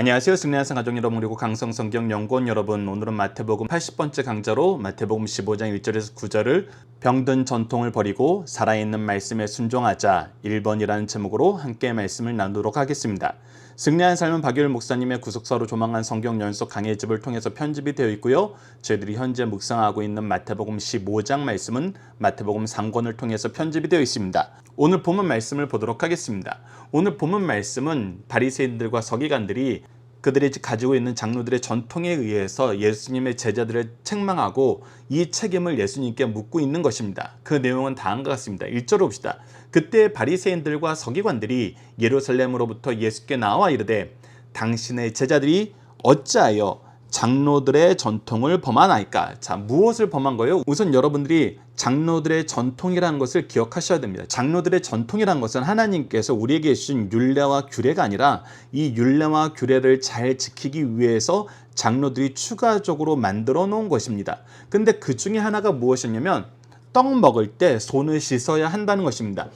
안녕하세요. 승리한상 가족 여러분 그리고 강성 성경 연구원 여러분. 오늘은 마태복음 80번째 강좌로 마태복음 15장 1절에서 9절을 병든 전통을 버리고 살아있는 말씀에 순종하자 1번이라는 제목으로 함께 말씀을 나누도록 하겠습니다. 승리한 삶은 박유일 목사님의 구속사로 조망한 성경 연속 강해집을 통해서 편집이 되어 있고요. 저희들이 현재 묵상하고 있는 마태복음 15장 말씀은 마태복음 상권을 통해서 편집이 되어 있습니다. 오늘 본문 말씀을 보도록 하겠습니다. 오늘 본문 말씀은 바리새인들과 서기관들이 그들이 가지고 있는 장로들의 전통에 의해서 예수님의 제자들을 책망하고 이 책임을 예수님께 묻고 있는 것입니다. 그 내용은 다음과 같습니다. 1절 봅시다. 그때 바리새인들과 서기관들이 예루살렘으로부터 예수께 나와 이르되 당신의 제자들이 어찌하여 장로들의 전통을 범하나이까? 자, 무엇을 범한 거예요? 우선 여러분들이 장로들의 전통이라는 것을 기억하셔야 됩니다. 장로들의 전통이라는 것은 하나님께서 우리에게 주신 율례와 규례가 아니라 이 율례와 규례를 잘 지키기 위해서 장로들이 추가적으로 만들어 놓은 것입니다. 근데 그 중에 하나가 무엇이냐면 떡 먹을 때 손을 씻어야 한다는 것입니다.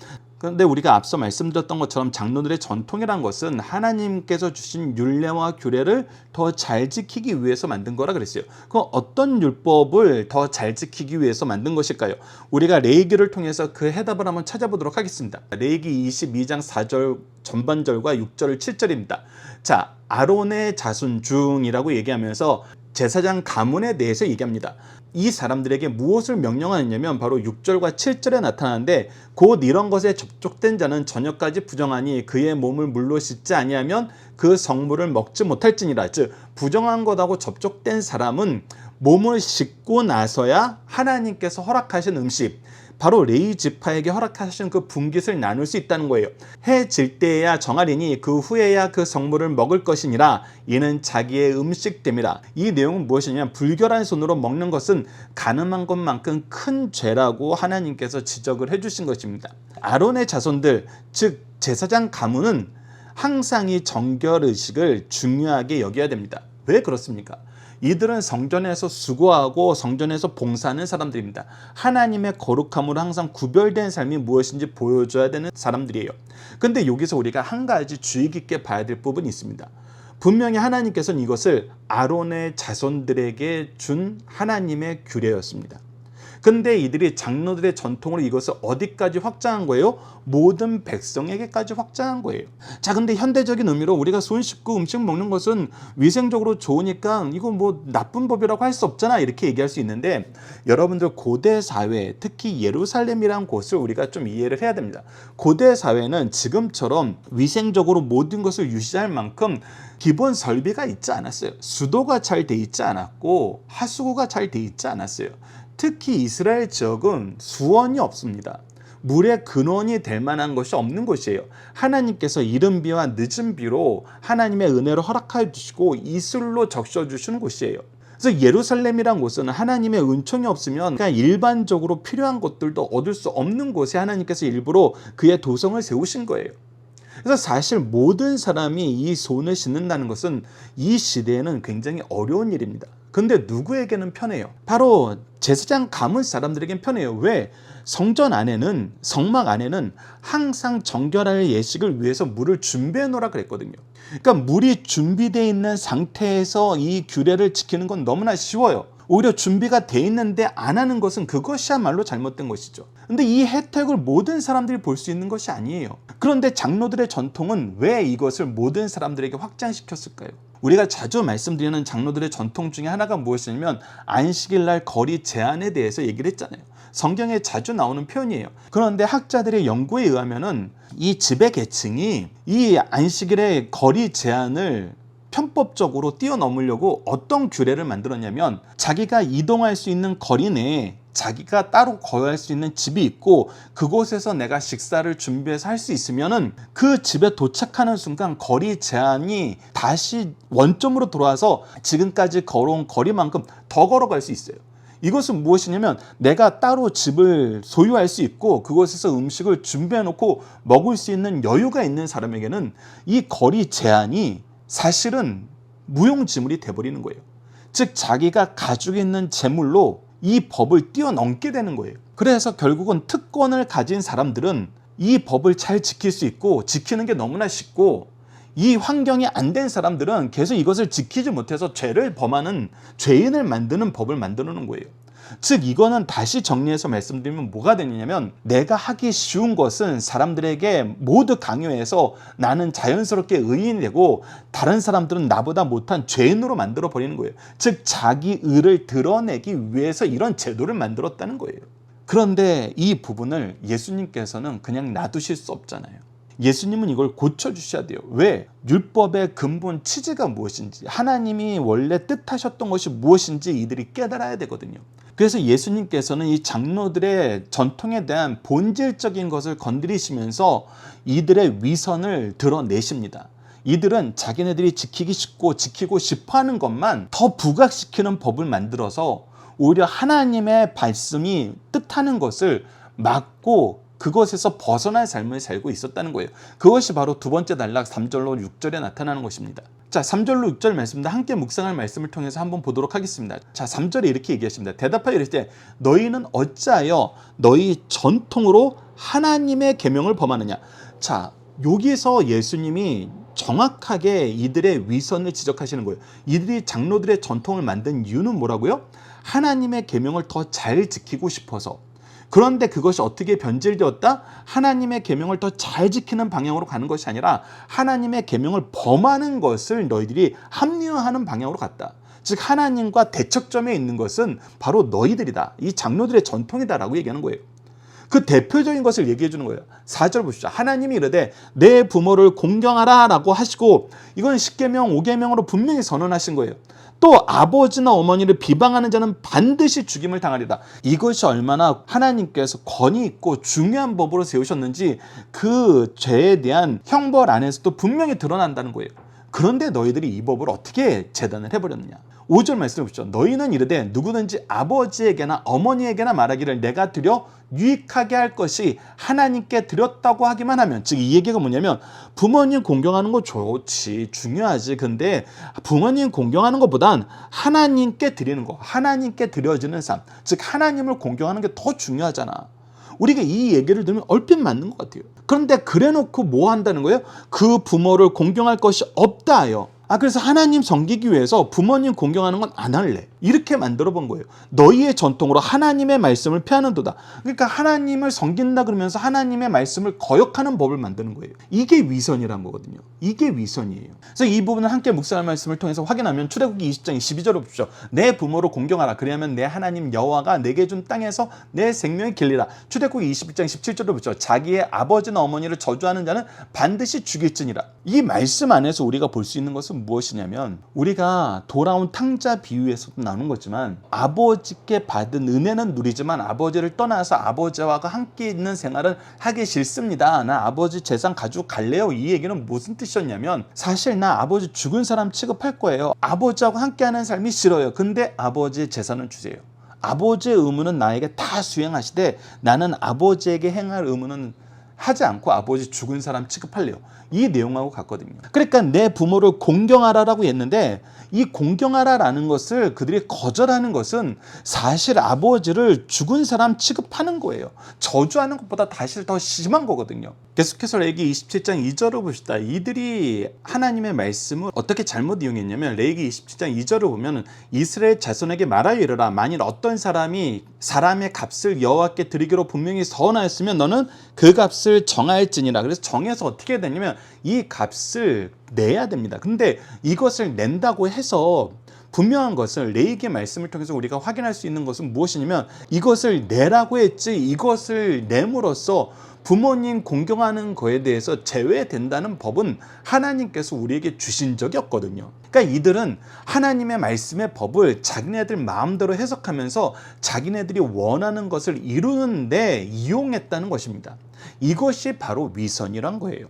그런데 우리가 앞서 말씀드렸던 것처럼 장로들의 전통이란 것은 하나님께서 주신 율례와 규례를 더 잘 지키기 위해서 만든 거라 그랬어요. 그 어떤 율법을 더 잘 지키기 위해서 만든 것일까요? 우리가 레이기를 통해서 그 해답을 한번 찾아보도록 하겠습니다. 레이기 22장 4절 전반절과 6절 7절입니다. 자, 아론의 자손 중이라고 얘기하면서 제사장 가문에 대해서 얘기합니다. 이 사람들에게 무엇을 명령하느냐면 바로 6절과 7절에 나타나는데 곧 이런 것에 접촉된 자는 저녁까지 부정하니 그의 몸을 물로 씻지 아니하면 그 성물을 먹지 못할지니라 즉 부정한 것하고 접촉된 사람은 몸을 씻고 나서야 하나님께서 허락하신 음식 바로 레이 지파에게 허락하신 그 분깃을 나눌 수 있다는 거예요. 해 질 때에야 정하리니 그 후에야 그 성물을 먹을 것이니라 이는 자기의 음식됨이라. 이 내용은 무엇이냐면 불결한 손으로 먹는 것은 가늠한 것만큼 큰 죄라고 하나님께서 지적을 해주신 것입니다. 아론의 자손들 즉 제사장 가문은 항상 이 정결 의식을 중요하게 여겨야 됩니다. 왜 그렇습니까? 이들은 성전에서 수고하고 성전에서 봉사하는 사람들입니다. 하나님의 거룩함으로 항상 구별된 삶이 무엇인지 보여줘야 되는 사람들이에요. 근데 여기서 우리가 한 가지 주의 깊게 봐야 될 부분이 있습니다. 분명히 하나님께서는 이것을 아론의 자손들에게 준 하나님의 규례였습니다. 근데 이들이 장로들의 전통으로 이것을 어디까지 확장한 거예요? 모든 백성에게까지 확장한 거예요. 자, 근데 현대적인 의미로 우리가 손 씻고 음식 먹는 것은 위생적으로 좋으니까 이거 뭐 나쁜 법이라고 할 수 없잖아. 이렇게 얘기할 수 있는데 여러분들 고대 사회, 특히 예루살렘이라는 곳을 우리가 좀 이해를 해야 됩니다. 고대 사회는 지금처럼 위생적으로 모든 것을 유지할 만큼 기본 설비가 있지 않았어요. 수도가 잘 돼 있지 않았고 하수구가 잘 돼 있지 않았어요. 특히 이스라엘 지역은 수원이 없습니다. 물의 근원이 될 만한 것이 없는 곳이에요. 하나님께서 이른 비와 늦은 비로 하나님의 은혜를 허락하여 주시고 이슬로 적셔 주시는 곳이에요. 그래서 예루살렘이란 곳은 하나님의 은총이 없으면 그냥 일반적으로 필요한 것들도 얻을 수 없는 곳에 하나님께서 일부러 그의 도성을 세우신 거예요. 그래서 사실 모든 사람이 이 손을 씻는다는 것은 이 시대에는 굉장히 어려운 일입니다. 근데 누구에게는 편해요? 바로 제사장 가문 사람들에겐 편해요. 왜? 성전 안에는 성막 안에는 항상 정결할 예식을 위해서 물을 준비해 놓으라 그랬거든요. 그러니까 물이 준비되어 있는 상태에서 이 규례를 지키는 건 너무나 쉬워요. 오히려 준비가 돼 있는데 안 하는 것은 그것이야말로 잘못된 것이죠. 근데 이 혜택을 모든 사람들이 볼 수 있는 것이 아니에요. 그런데 장로들의 전통은 왜 이것을 모든 사람들에게 확장시켰을까요? 우리가 자주 말씀드리는 장로들의 전통 중에 하나가 무엇이냐면 안식일 날 거리 제한에 대해서 얘기를 했잖아요. 성경에 자주 나오는 표현이에요. 그런데 학자들의 연구에 의하면은 이 지배 계층이 이 안식일의 거리 제한을 편법적으로 뛰어넘으려고 어떤 규례를 만들었냐면 자기가 이동할 수 있는 거리 내에 자기가 따로 거할 수 있는 집이 있고 그곳에서 내가 식사를 준비해서 할 수 있으면은 그 집에 도착하는 순간 거리 제한이 다시 원점으로 돌아와서 지금까지 걸어온 거리만큼 더 걸어갈 수 있어요. 이것은 무엇이냐면 내가 따로 집을 소유할 수 있고 그곳에서 음식을 준비해 놓고 먹을 수 있는 여유가 있는 사람에게는 이 거리 제한이 사실은 무용지물이 돼버리는 거예요. 즉 자기가 가지고 있는 재물로 이 법을 뛰어넘게 되는 거예요. 그래서 결국은 특권을 가진 사람들은 이 법을 잘 지킬 수 있고 지키는 게 너무나 쉽고 이 환경이 안 된 사람들은 계속 이것을 지키지 못해서 죄를 범하는 죄인을 만드는 법을 만들어 놓은 거예요. 즉 이거는 다시 정리해서 말씀드리면 뭐가 되느냐면 내가 하기 쉬운 것은 사람들에게 모두 강요해서 나는 자연스럽게 의인이 되고 다른 사람들은 나보다 못한 죄인으로 만들어 버리는 거예요. 즉 자기 의를 드러내기 위해서 이런 제도를 만들었다는 거예요. 그런데 이 부분을 예수님께서는 그냥 놔두실 수 없잖아요. 예수님은 이걸 고쳐주셔야 돼요. 왜? 율법의 근본 취지가 무엇인지, 하나님이 원래 뜻하셨던 것이 무엇인지 이들이 깨달아야 되거든요. 그래서 예수님께서는 이 장로들의 전통에 대한 본질적인 것을 건드리시면서 이들의 위선을 드러내십니다. 이들은 자기네들이 지키기 쉽고 지키고 싶어 하는 것만 더 부각시키는 법을 만들어서 오히려 하나님의 말씀이 뜻하는 것을 막고 그것에서 벗어날 삶을 살고 있었다는 거예요. 그것이 바로 두 번째 단락 3절로 6절에 나타나는 것입니다. 자, 3절로 6절 말씀입니다. 함께 묵상할 말씀을 통해서 한번 보도록 하겠습니다. 자, 3절에 이렇게 얘기하십니다. 대답하여 이르되 너희는 어찌하여 너희 전통으로 하나님의 계명을 범하느냐? 자, 여기서 예수님이 정확하게 이들의 위선을 지적하시는 거예요. 이들이 장로들의 전통을 만든 이유는 뭐라고요? 하나님의 계명을 더 잘 지키고 싶어서 그런데 그것이 어떻게 변질되었다? 하나님의 계명을 더 잘 지키는 방향으로 가는 것이 아니라 하나님의 계명을 범하는 것을 너희들이 합리화하는 방향으로 갔다. 즉 하나님과 대척점에 있는 것은 바로 너희들이다. 이 장로들의 전통이다라고 얘기하는 거예요. 그 대표적인 것을 얘기해 주는 거예요. 4절 보시죠. 하나님이 이르되 내 부모를 공경하라 라고 하시고 이건 10계명, 5계명으로 분명히 선언하신 거예요. 또 아버지나 어머니를 비방하는 자는 반드시 죽임을 당하리다. 이것이 얼마나 하나님께서 권위 있고 중요한 법으로 세우셨는지 그 죄에 대한 형벌 안에서도 분명히 드러난다는 거예요. 그런데 너희들이 이 법을 어떻게 재단을 해버렸느냐? 5절 말씀해 보시죠. 너희는 이르되 누구든지 아버지에게나 어머니에게나 말하기를 내가 드려 유익하게 할 것이 하나님께 드렸다고 하기만 하면. 즉 이 얘기가 뭐냐면 부모님 공경하는 거 좋지 중요하지. 근데 부모님 공경하는 것보단 하나님께 드리는 거 하나님께 드려지는 삶 즉 하나님을 공경하는 게 더 중요하잖아. 우리가 이 얘기를 들으면 얼핏 맞는 것 같아요. 그런데 그래 놓고 뭐 한다는 거예요? 그 부모를 공경할 것이 없다 하여 아 그래서 하나님 섬기기 위해서 부모님 공경하는 건 안 할래 이렇게 만들어 본 거예요. 너희의 전통으로 하나님의 말씀을 피하는도다. 그러니까 하나님을 섬긴다 그러면서 하나님의 말씀을 거역하는 법을 만드는 거예요. 이게 위선이란 거거든요. 이게 위선이에요. 그래서 이 부분을 함께 묵상할 말씀을 통해서 확인하면 출애굽기 20장 12절을 보십시오. 내 부모를 공경하라. 그리하면 내 하나님 여호와가 내게 준 땅에서 내 생명이 길리라. 출애굽기 21장 17절을 보십시오. 자기의 아버지나 어머니를 저주하는 자는 반드시 죽일지니라. 이 말씀 안에서 우리가 볼 수 있는 것은 무엇이냐면 우리가 돌아온 탕자 비유에서도 나눈 거지만 아버지께 받은 은혜는 누리지만 아버지를 떠나서 아버지와 함께 있는 생활은 하기 싫습니다. 나 아버지 재산 가지고 갈래요. 이 얘기는 무슨 뜻이었냐면 사실 나 아버지 죽은 사람 취급할 거예요. 아버지하고 함께하는 삶이 싫어요. 근데 아버지 재산은 주세요. 아버지의 의무는 나에게 다 수행하시되 나는 아버지에게 행할 의무는 하지 않고 아버지 죽은 사람 취급할래요. 이 내용하고 같거든요. 그러니까 내 부모를 공경하라라고 했는데 이 공경하라라는 것을 그들이 거절하는 것은 사실 아버지를 죽은 사람 취급하는 거예요. 저주하는 것보다 사실 더 심한 거거든요. 계속해서 레기 27장 2절을 보시다. 이들이 하나님의 말씀을 어떻게 잘못 이용했냐면 레기 27장 2절을 보면 이스라엘 자손에게 말하여 이르라 만일 어떤 사람이 사람의 값을 여호와께 드리기로 분명히 서원하였으면 너는 그 값을 정할지니라. 그래서 정해서 어떻게 되냐면 이 값을 내야 됩니다. 근데 이것을 낸다고 해서 분명한 것을 레이기의 말씀을 통해서 우리가 확인할 수 있는 것은 무엇이냐면 이것을 내라고 했지 이것을 내므로써 부모님 공경하는 거에 대해서 제외된다는 법은 하나님께서 우리에게 주신 적이 없거든요. 그러니까 이들은 하나님의 말씀의 법을 자기네들 마음대로 해석하면서 자기네들이 원하는 것을 이루는데 이용했다는 것입니다. 이것이 바로 위선이란 거예요.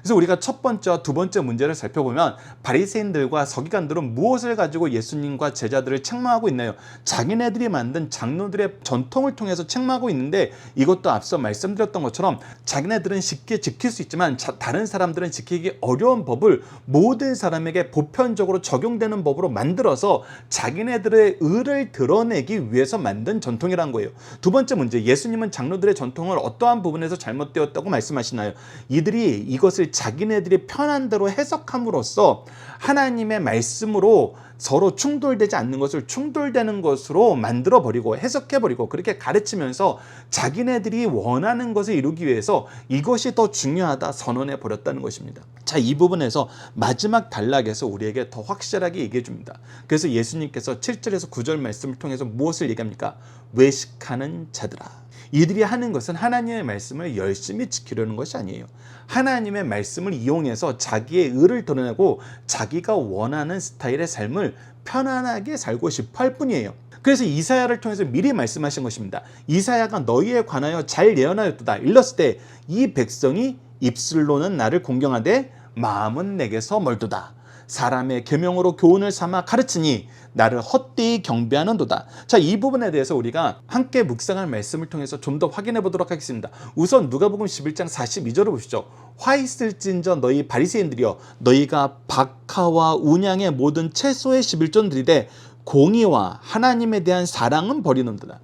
그래서 우리가 첫 번째와 두 번째 문제를 살펴보면 바리새인들과 서기관들은 무엇을 가지고 예수님과 제자들을 책망하고 있나요? 자기네들이 만든 장로들의 전통을 통해서 책망하고 있는데 이것도 앞서 말씀드렸던 것처럼 자기네들은 쉽게 지킬 수 있지만 자, 다른 사람들은 지키기 어려운 법을 모든 사람에게 보편적으로 적용되는 법으로 만들어서 자기네들의 의를 드러내기 위해서 만든 전통이란 거예요. 두 번째 문제 예수님은 장로들의 전통을 어떠한 부분에서 잘못되었다고 말씀하시나요? 이들이 이것을 자기네들이 편한 대로 해석함으로써 하나님의 말씀으로 서로 충돌되지 않는 것을 충돌되는 것으로 만들어 버리고 해석해 버리고 그렇게 가르치면서 자기네들이 원하는 것을 이루기 위해서 이것이 더 중요하다 선언해 버렸다는 것입니다. 자, 이 부분에서 마지막 단락에서 우리에게 더 확실하게 얘기해 줍니다. 그래서 예수님께서 7절에서 9절 말씀을 통해서 무엇을 얘기합니까? 외식하는 자들아. 이들이 하는 것은 하나님의 말씀을 열심히 지키려는 것이 아니에요. 하나님의 말씀을 이용해서 자기의 의를 드러내고 자기가 원하는 스타일의 삶을 편안하게 살고 싶어 할 뿐이에요. 그래서 이사야를 통해서 미리 말씀하신 것입니다. 이사야가 너희에 관하여 잘 예언하였도다. 일렀을 때 이 백성이 입술로는 나를 공경하되 마음은 내게서 멀도다. 사람의 계명으로 교훈을 삼아 가르치니 나를 헛되이 경배하는도다. 자, 이 부분에 대해서 우리가 함께 묵상할 말씀을 통해서 좀 더 확인해 보도록 하겠습니다. 우선 누가복음 11장 42절을 보시죠. 화 있을진저 너희 바리새인들이여 너희가 박하와 운양의 모든 채소의 11전 들이되 공의와 하나님에 대한 사랑은 버리는도다.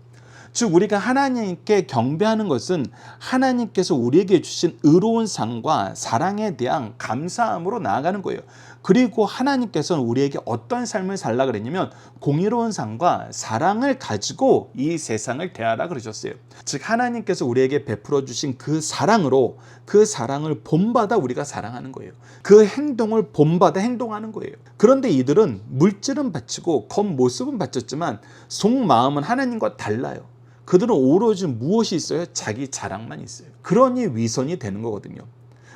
즉 우리가 하나님께 경배하는 것은 하나님께서 우리에게 주신 의로운 상과 사랑에 대한 감사함으로 나아가는 거예요. 그리고 하나님께서는 우리에게 어떤 삶을 살라 그랬냐면 공의로운 상과 사랑을 가지고 이 세상을 대하라 그러셨어요. 즉 하나님께서 우리에게 베풀어 주신 그 사랑으로 그 사랑을 본받아 우리가 사랑하는 거예요. 그 행동을 본받아 행동하는 거예요. 그런데 이들은 물질은 바치고 겉모습은 바쳤지만 속마음은 하나님과 달라요. 그들은 오로지 무엇이 있어요? 자기 자랑만 있어요. 그러니 위선이 되는 거거든요.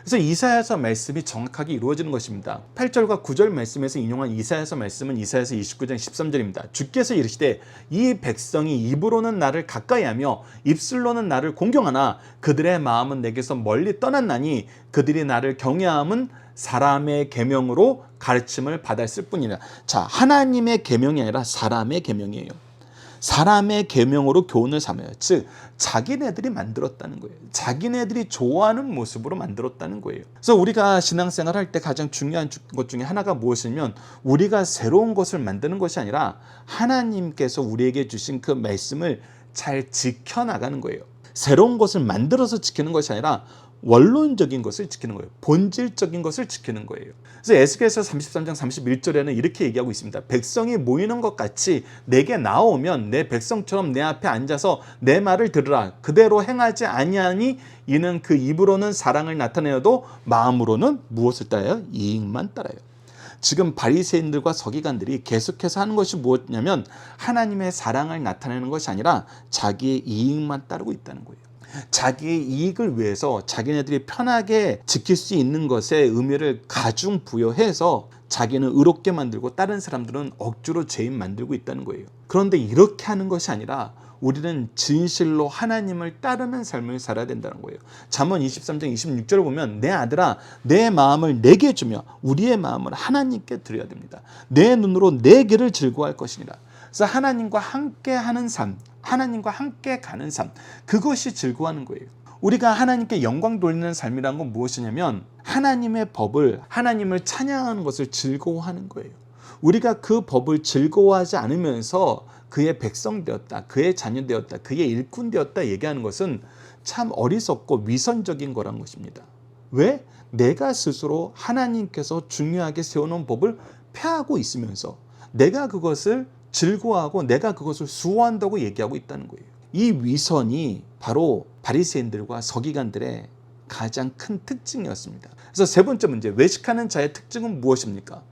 그래서 이사야서 말씀이 정확하게 이루어지는 것입니다. 8절과 9절 말씀에서 인용한 이사야서 말씀은 이사야서 29장 13절입니다. 주께서 이르시되 이 백성이 입으로는 나를 가까이하며 입술로는 나를 공경하나 그들의 마음은 내게서 멀리 떠났나니 그들이 나를 경외함은 사람의 계명으로 가르침을 받았을 뿐이라. 자, 하나님의 계명이 아니라 사람의 계명이에요. 사람의 계명으로 교훈을 삼아요. 즉 자기네들이 만들었다는 거예요. 자기네들이 좋아하는 모습으로 만들었다는 거예요. 그래서 우리가 신앙생활 할 때 가장 중요한 것 중에 하나가 무엇이냐면 우리가 새로운 것을 만드는 것이 아니라 하나님께서 우리에게 주신 그 말씀을 잘 지켜나가는 거예요. 새로운 것을 만들어서 지키는 것이 아니라 원론적인 것을 지키는 거예요. 본질적인 것을 지키는 거예요. 그래서 에스겔서 33장 31절에는 이렇게 얘기하고 있습니다. 백성이 모이는 것 같이 내게 나오면 내 백성처럼 내 앞에 앉아서 내 말을 들으라. 그대로 행하지 아니하니 이는 그 입으로는 사랑을 나타내어도 마음으로는 무엇을 따라요? 이익만 따라요. 지금 바리새인들과 서기관들이 계속해서 하는 것이 무엇냐면 하나님의 사랑을 나타내는 것이 아니라 자기의 이익만 따르고 있다는 거예요. 자기의 이익을 위해서 자기네들이 편하게 지킬 수 있는 것에 의미를 가중 부여해서 자기는 의롭게 만들고 다른 사람들은 억지로 죄인 만들고 있다는 거예요. 그런데 이렇게 하는 것이 아니라 우리는 진실로 하나님을 따르는 삶을 살아야 된다는 거예요. 잠언 23장 26절을 보면 내 아들아 내 마음을 내게 주며 우리의 마음을 하나님께 드려야 됩니다. 내 눈으로 내 길을 즐거워할 것이니라. 그래서 하나님과 함께 하는 삶, 하나님과 함께 가는 삶, 그것이 즐거워하는 거예요. 우리가 하나님께 영광 돌리는 삶이란 건 무엇이냐면 하나님의 법을 하나님을 찬양하는 것을 즐거워하는 거예요. 우리가 그 법을 즐거워하지 않으면서 그의 백성 되었다, 그의 자녀 되었다, 그의 일꾼 되었다 얘기하는 것은 참 어리석고 위선적인 거란 것입니다. 왜? 내가 스스로 하나님께서 중요하게 세워놓은 법을 폐하고 있으면서 내가 그것을 즐거워하고 내가 그것을 수호한다고 얘기하고 있다는 거예요. 이 위선이 바로 바리새인들과 서기관들의 가장 큰 특징이었습니다. 그래서 세 번째 문제, 외식하는 자의 특징은 무엇입니까?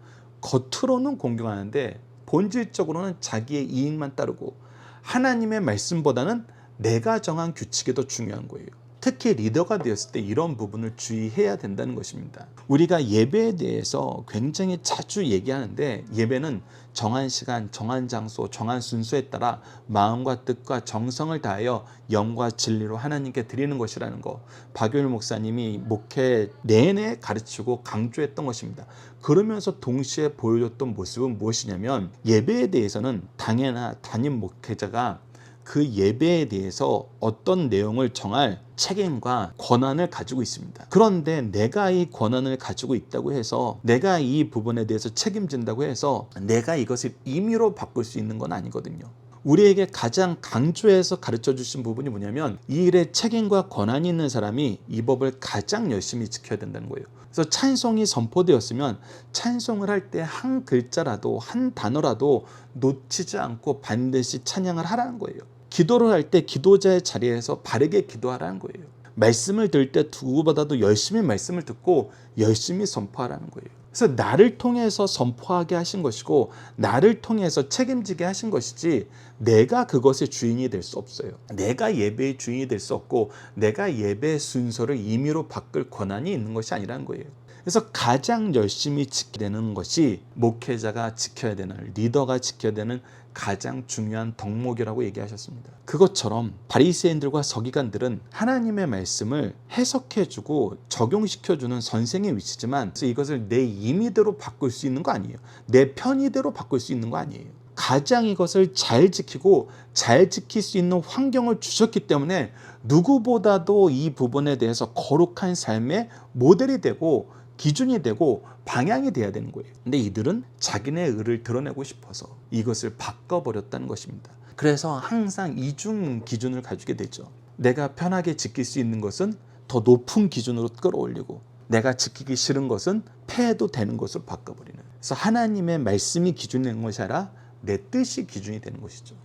겉으로는 공경하는데 본질적으로는 자기의 이익만 따르고 하나님의 말씀보다는 내가 정한 규칙이 더 중요한 거예요. 특히 리더가 되었을 때 이런 부분을 주의해야 된다는 것입니다. 우리가 예배에 대해서 굉장히 자주 얘기하는데 예배는 정한 시간, 정한 장소, 정한 순서에 따라 마음과 뜻과 정성을 다하여 영과 진리로 하나님께 드리는 것이라는 거. 박효일 목사님이 목회 내내 가르치고 강조했던 것입니다. 그러면서 동시에 보여줬던 모습은 무엇이냐면 예배에 대해서는 당연한 담임 목회자가 그 예배에 대해서 어떤 내용을 정할 책임과 권한을 가지고 있습니다. 그런데 내가 이 권한을 가지고 있다고 해서 내가 이 부분에 대해서 책임진다고 해서 내가 이것을 임의로 바꿀 수 있는 건 아니거든요. 우리에게 가장 강조해서 가르쳐 주신 부분이 뭐냐면 이 일에 책임과 권한이 있는 사람이 이 법을 가장 열심히 지켜야 된다는 거예요. 그래서 찬송이 선포되었으면 찬송을 할 때 한 글자라도 한 단어라도 놓치지 않고 반드시 찬양을 하라는 거예요. 기도를 할 때 기도자의 자리에서 바르게 기도하라는 거예요. 말씀을 들을 때 누구보다도 열심히 말씀을 듣고 열심히 선포하라는 거예요. 그래서 나를 통해서 선포하게 하신 것이고 나를 통해서 책임지게 하신 것이지 내가 그것의 주인이 될 수 없어요. 내가 예배의 주인이 될 수 없고 내가 예배의 순서를 임의로 바꿀 권한이 있는 것이 아니라는 거예요. 그래서 가장 열심히 지켜야 되는 것이 목회자가 지켜야 되는 리더가 지켜야 되는 가장 중요한 덕목이라고 얘기하셨습니다. 그것처럼 바리새인들과 서기관들은 하나님의 말씀을 해석해주고 적용시켜주는 선생의 위치지만 이것을 내 임의대로 바꿀 수 있는 거 아니에요. 내 편의대로 바꿀 수 있는 거 아니에요. 가장 이것을 잘 지키고 잘 지킬 수 있는 환경을 주셨기 때문에 누구보다도 이 부분에 대해서 거룩한 삶의 모델이 되고 기준이 되고 방향이 돼야 되는 거예요. 근데 이들은 자기네 의를 드러내고 싶어서 이것을 바꿔버렸다는 것입니다. 그래서 항상 이중 기준을 가지게 되죠. 내가 편하게 지킬 수 있는 것은 더 높은 기준으로 끌어올리고 내가 지키기 싫은 것은 폐해도 되는 것으로 바꿔버리는. 그래서 하나님의 말씀이 기준이 되는 것이 아니라 내 뜻이 기준이 되는 것이죠.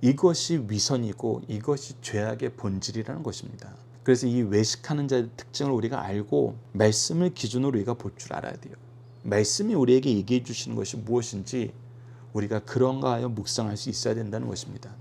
이것이 위선이고 이것이 죄악의 본질이라는 것입니다. 그래서 이 외식하는 자의 특징을 우리가 알고 말씀을 기준으로 우리가 볼 줄 알아야 돼요. 말씀이 우리에게 얘기해 주시는 것이 무엇인지 우리가 그런가 하여 묵상할 수 있어야 된다는 것입니다.